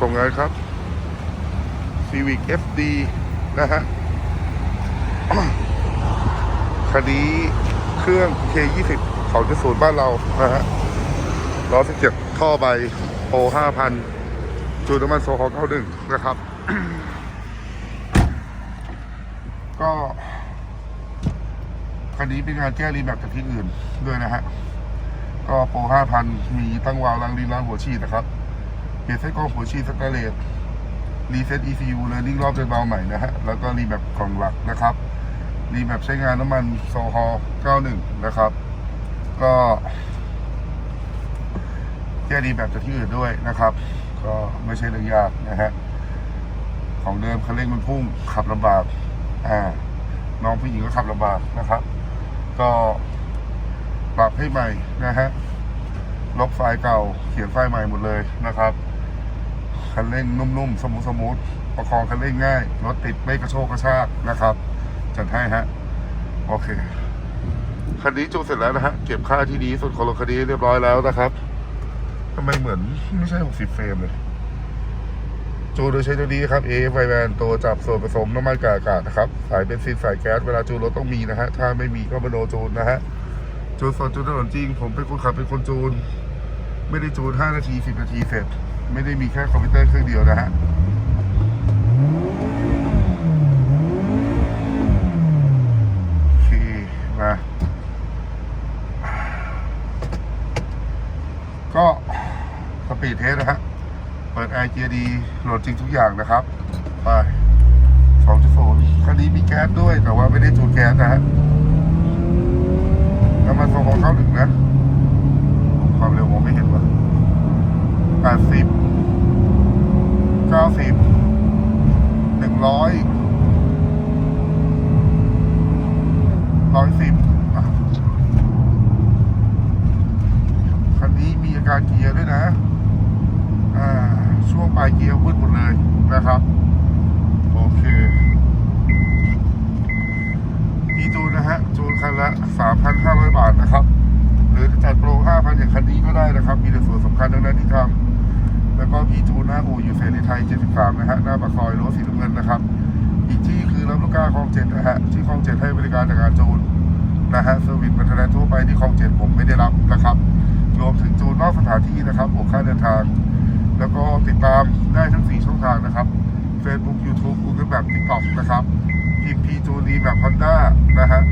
ส่งงานครับ Civic FD นะฮะคันนี้เครื่อง K20 2.0บ้านเรานะฮะล้อ17ท่อใบโอ5,000 จูนน้ำมันโซฮอล์91 นะครับ ก็คันนี้เป็นงานแก้รีแมปจากที่อื่นด้วยนะฮะ ก็โปร5,000 มีตั้งวาล์วล้างลิ้นล้างหัวฉีดนะครับ ลี่ยนไส้กรองหัวฉีดสแตเลสรีเซ็ต ECU เลยนิ่งรอบเดินเบาใหม่นะฮะ แล้วก็รีแบบกล่องหลักนะครับ รีแบบใช้งานน้ำมันโซฮอล91 นะครับ ก็แก้รีแบบจากที่อื่นด้วยนะครับ ก็ไม่ใช่เรื่องยากนะฮะ ของเดิมคันเร่งมันพุ่งขับลำบาก อ่า น้องผู้หญิงก็ขับลำบากนะครับ ก็ปรับให้ใหม่นะฮะลบไฟล์เก่าเขียนไฟล์ใหม่หมดเลยนะครับ คันเร่งนุ่มๆ สมูทสมูทประคองคันเร่งง่าย รถติดไม่กระโชกกระชากนะครับ จัดให้ฮะ โอเค คันนี้จูเสร็จแล้วนะฮะ เก็บค่าที่ดีสุดของรถคันนี้เรียบร้อยแล้วนะครับทำไมเหมือนไม่ใช่ 60 เฟรมเลย จูโดยใช้ตัวนี้ครับ AF ไวแวนตัวจับส่วนผสมน้ำมันกับอากาศนะครับ สายเบนซินสายแก๊สเวลาจูรถต้องมีนะฮะ ถ้าไม่มีก็มาโนจูนนะฮะ จูนสดจูนถนนจริง ผมเป็นคนขับเป็นคนจูน ไม่ได้จูน 5 นาที 10 นาทีเสร็จ ไม่ได้มีแค่คอมพิวเตอร์เครื่องเดียวนะฮะโอเคมาก็สปีดเทสนะฮะ เปิดไอเกียร์ดีโหลดจริงทุกอย่างนะครับ ไป2.0คันนี้มีแก๊สด้วยแต่ว่าไม่ได้จูนแก๊สนะฮะน้ำมันโซฮอล์เข้าถึงนะ ความเร็วมองไม่เห็นว่ะแปดสิบเก้าสิบหนึ่ง ร้อยร้อยสิบคันนี้มีอาการเกียร์ด้วยนะ อ่า ช่วงปลายเกียร์วืดหมดเลยนะครับ โอเคที่จูนนะฮะ จูนคันละ 3,500 บาทนะครับ หรือจัดโปร 5,000 อย่างคันนี้ก็ได้นะครับ มีแต่ส่วนสำคัญทั้งนั้นที่ทำ นหน้าอู่อยู่เสรีไทย 73 นะฮะ หน้าปากซอยรั้วสีน้ำเงินนะครับ อีกที่คือรับลูกค้าคลองเจ็ดนะฮะ ที่คลองเจ็ดให้บริการในการจูนนะฮะเซอร์วิสบรรทัดทั่วไปที่คลองเจ็ดผมไม่ได้รับนะครับ รวมถึงจูนนอกสถานที่นะครับบวกค่าเดินทาง แล้วก็ติดตามได้ทั้ง 4 ช่องทางนะครับ Facebook YouTube Google แบบ TikTok นะครับพิมพีจูนีแบบ Honda นะฮะ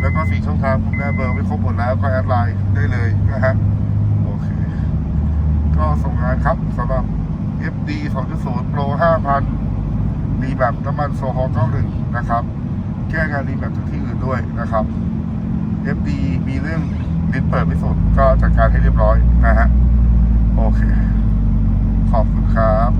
แล้วก็4ช่องทางผมแนบเบอร์ไว้ครบหมดแล้วก็แอดไลน์ได้เลยนะฮะ โอเค ก็ส่งงานครับสำหรับ FD 2.0 Pro 5,000รีแบบน้ำมันโซฮอล91 นะครับ แก้งานรีแบบจากที่อื่นด้วยนะครับ FD มีเรื่องดินเปิดไม่สดก็จัดการให้เรียบร้อยนะฮะ โอเค ขอบคุณครับ